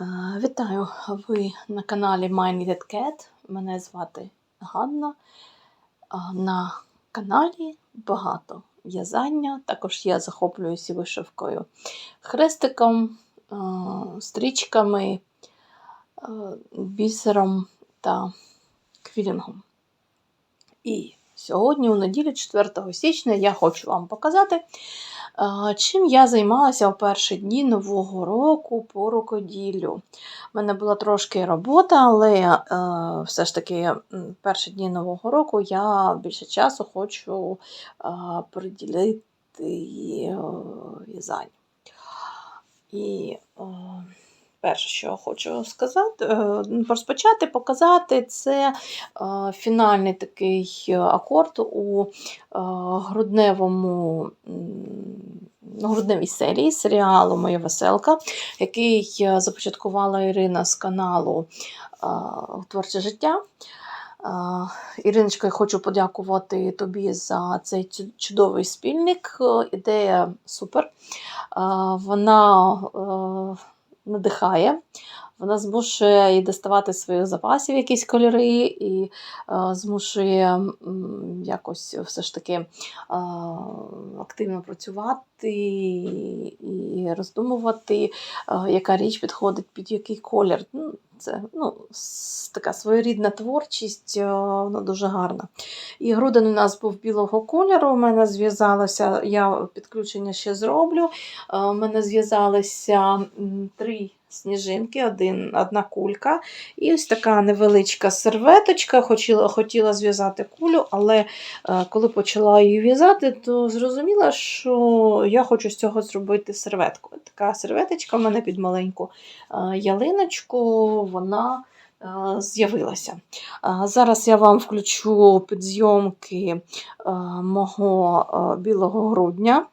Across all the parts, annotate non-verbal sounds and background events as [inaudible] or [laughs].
Е, Вітаю! Ви на каналі My Cat. Мене звати Ганна. На каналі багато в'язання. Також я захоплююся вишивкою хрестиком, е, стрічками, е, бісером та квілінгом. І сьогодні, у неділю, 4 січня, я хочу вам показати, е, чим я займалася у перші дні нового року по рукоділлю. У мене була трошки робота, але е, все ж таки перші дні нового року я більше часу хочу е, приділити в'язань. в'язанню. І е, перше, що хочу сказати, е, розпочати, показати, це е, фінальний такий акорд у е, грудневому грудневій серії серіалу Моя веселка, який започаткувала Ірина з каналу Творче життя. Іриночка, я хочу подякувати тобі за цей чудовий спільник. Ідея супер. Вона надихає, вона змушує і доставати своїх запасів якісь кольори, і е, змушує м, якось все ж таки е, активно працювати і роздумувати, е, яка річ підходить під який колір. Ну, Це ну, така своєрідна творчість, е, вона дуже гарна. І грудень у нас був білого кольору, у мене зв'язалося, я підключення ще зроблю. Е, У мене зв'язалися три сніжинки, один, одна кулька. І ось така невеличка серветочка. Хотіла, хотіла зв'язати кулю, але е, коли почала її в'язати, то зрозуміла, що я хочу з цього зробити серветку. Така серветочка в мене під маленьку е, ялиночку, вона е, з'явилася. Зараз я вам включу підзйомки мого білого грудня.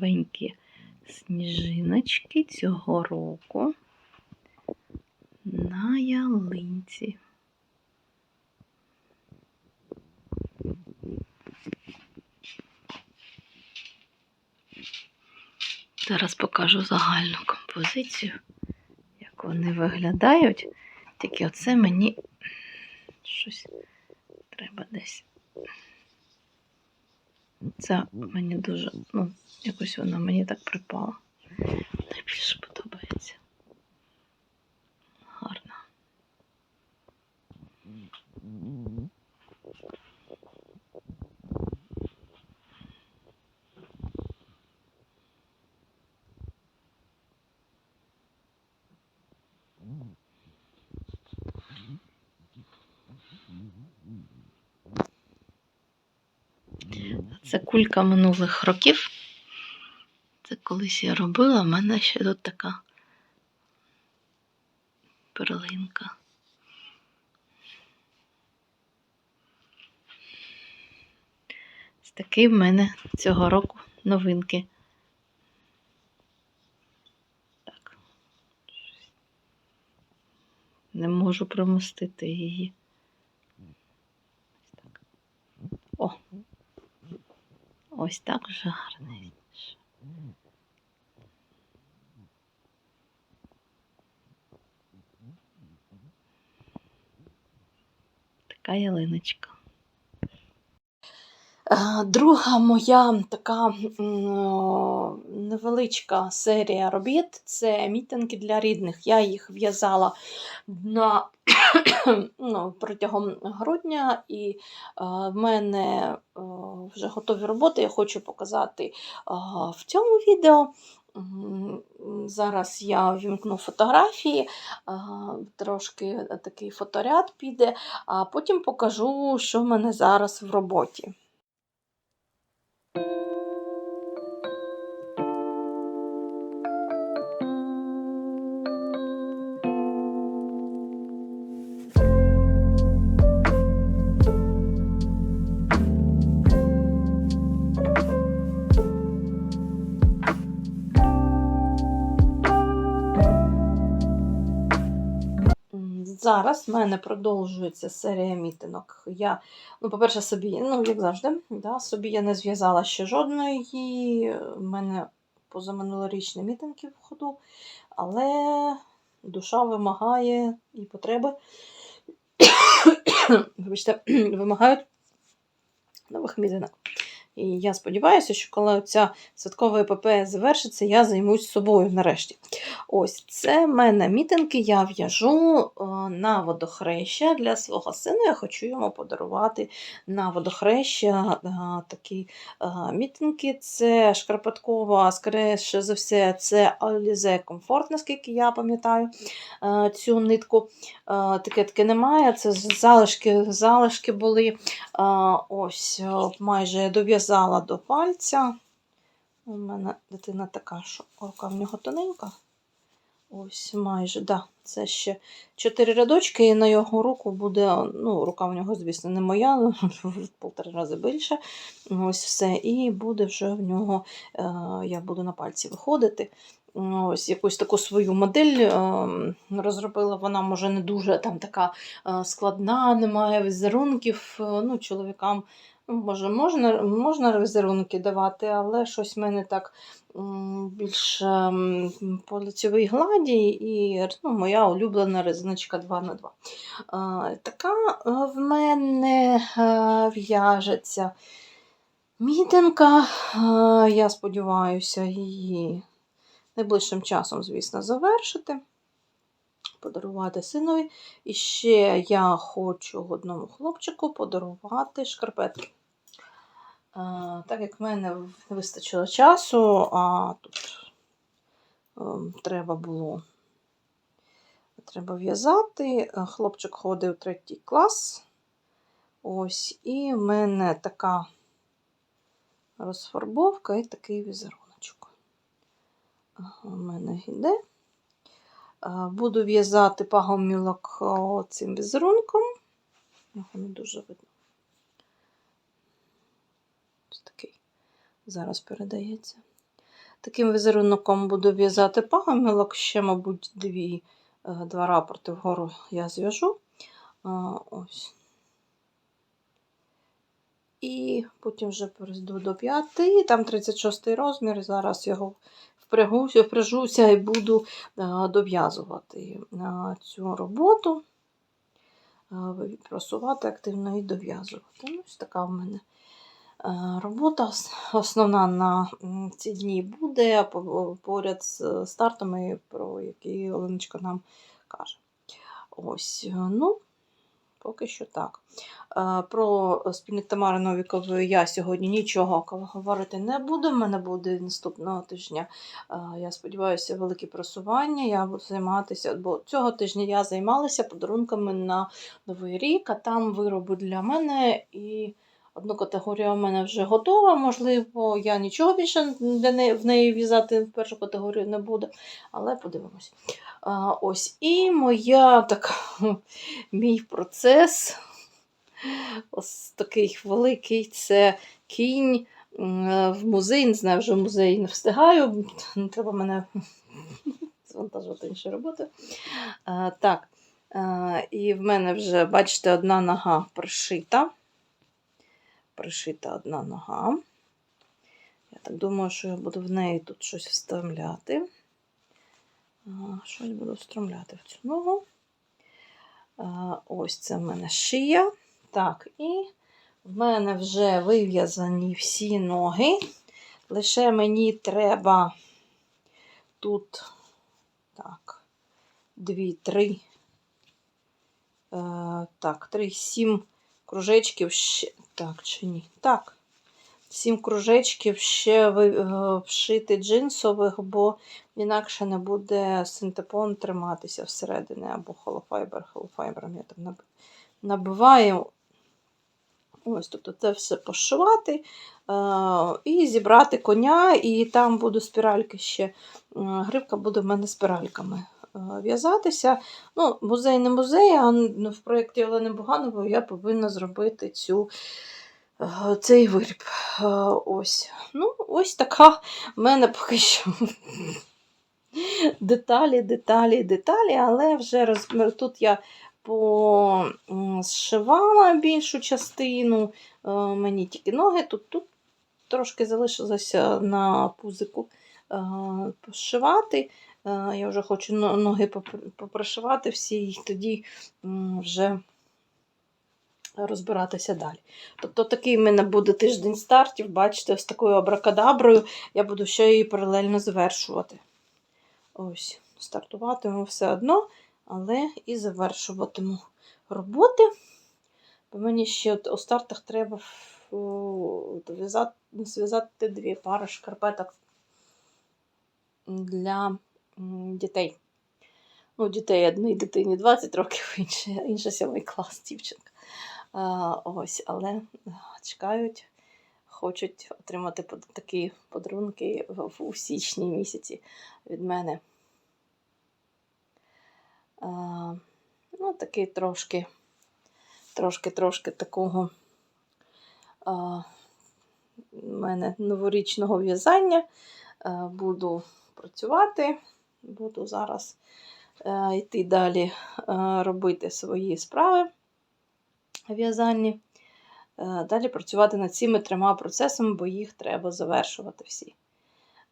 Новенькі сніжиночки цього року на ялинці. Зараз покажу загальну композицію, як вони виглядають. Тільки оце мені щось треба десь. Це мені дуже, ну, якось вона мені так припала. Найбільше подобається. Це кулька минулих років. Це колись я робила, в мене ще тут така перлинка. Ось такий в мене цього року новинки. Так. Не можу примостити її. Ось так. О! Ось так вже. Така ялиночка. Е, Друга моя така невеличка серія робіт це мітинги для рідних. Я їх в'язала на, [coughs] ну, протягом грудня, і е, в мене е, вже готові роботи. Я хочу показати е, в цьому відео. Зараз я вімкну фотографії, трошки такий фоторяд піде, а потім покажу, що в мене зараз в роботі. Зараз в мене продовжується серія мітинок. Я, ну, по-перше, собі, ну, як завжди, да, собі я не зв'язала ще жодної. У мене позаминулорічні мітинги в ходу, але душа вимагає і потреби [coughs] вибачте, [coughs] вимагають нових мітинок. І я сподіваюся, що коли ця святкова епопея завершиться, я займусь собою нарешті. Ось це в мене мітинги, я в'яжу е, на водохреща для свого сина. Я хочу йому подарувати на водохреща е, такі е, мітинги. Це шкарпеткова, скоріше за все, це Alize Comfort, наскільки я пам'ятаю цю нитку. Таке таке немає. Це залишки, залишки були. Ось майже дов'язала до пальця. У мене дитина така, що рука в нього тоненька. Ось майже, да, це ще чотири рядочки, і на його руку буде, ну, рука в нього, звісно, не моя, [laughs] в полтора рази більше. Ось все. І буде вже в нього, е, я буду на пальці виходити. Ось якусь таку свою модель е, розробила. Вона може не дуже там така е, складна, немає візерунків. Е, Ну, чоловікам може, можна, можна візерунки давати, але щось в мене так більш ем, по лицевій гладі і ну, моя улюблена резиночка 2х2. Е, Така е, в мене е, в'яжеться мітинка. Е, Я сподіваюся, її найближчим часом, звісно, завершити, подарувати синові. І ще я хочу одному хлопчику подарувати шкарпетки. Так як в мене не вистачило часу, а тут ем, треба було треба в'язати. Хлопчик ходив у третій клас. Ось, і в мене така розфарбовка і такий візеруночок. У мене йде. Буду в'язати пагомілок цим візерунком. Його не дуже видно. Ось такий зараз передається. Таким візерунком буду в'язати пагомілок, ще, мабуть, дві, е, два рапорти вгору я зв'яжу. Ось. І потім вже перейду до 5, там 36 розмір, зараз його впрягуся, впряжуся і буду дов'язувати цю роботу, просувати активно і дов'язувати. Ось така в мене робота основна на ці дні буде поряд з стартами, про які Оленочка нам каже. Ось, е, ну, поки що так. Е, Про спільник Тамари Новікової я сьогодні нічого говорити не буду. У мене буде наступного тижня, е, я сподіваюся, велике просування. Я буду займатися, бо цього тижня я займалася подарунками на Новий рік, а там вироби для мене і. Одну категорію у мене вже готова, можливо, я нічого більше в неї в'язати в першу категорію не буду, але подивимось. Ось і моя така, [laughs] мій процес ось такий великий це кінь в музей. Не знаю, вже в музей не встигаю. Треба мене [laughs] звантажувати інші роботи. Так. І в мене вже, бачите, одна нога пришита. Пришита одна нога. Я так думаю, що я буду в неї тут щось вставляти. Щось буду встромляти в цю ногу. Ось це в мене шия. Так, і в мене вже вив'язані всі ноги. Лише мені треба тут, так, дві, три, е, так, три, сім кружечків ще. Так, чи ні? Так. Сім кружечків ще е, вшити джинсових, бо інакше не буде синтепон триматися всередині або холофайбер. Холофайбером я там набиваю. Ось, тобто це все пошивати е, і зібрати коня, і там буду спіральки ще. Грибка буде в мене спіральками в'язатися. Ну, музей не музей, а ну, в проєкті Олени Буганової я повинна зробити цю, е, цей виріб. Е, Ось. Ну, ось така в мене поки що. Деталі, деталі, деталі, але вже роз... тут я Зшивала більшу частину, е, мені тільки ноги, тут, тут трошки залишилося на пузику е, пошивати. Е, Я вже хочу ноги попр- попрошивати всі, і тоді вже розбиратися далі. Тобто такий в мене буде тиждень стартів, бачите, з такою абракадаброю я буду ще її паралельно завершувати. Ось, стартуватиму все одно, але і завершуватиму роботи. Бо мені ще от у стартах треба зв'язати дві пари шкарпеток для дітей. Ну, дітей одній дитині 20 років, інша, інша 7 клас дівчинка. А, ось, але чекають, хочуть отримати такі подарунки в, у січні місяці від мене. А, ну, такий трошки, трошки, трошки такого а, мене новорічного в'язання. Е, Буду працювати, буду зараз е, йти далі е, робити свої справи в'язанні. Е, Далі працювати над цими трьома процесами, бо їх треба завершувати всі.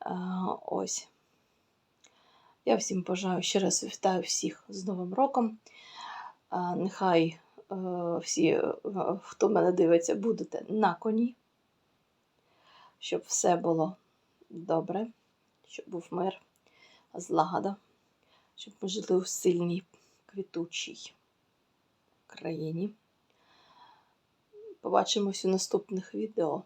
Е, Ось. Я всім бажаю ще раз вітаю всіх з Новим роком. Е, Нехай е, всі, е, хто мене дивиться, будете на коні, щоб все було добре, щоб був мир, злагода, щоб ми жили у сильній, квітучій країні. Побачимось у наступних відео.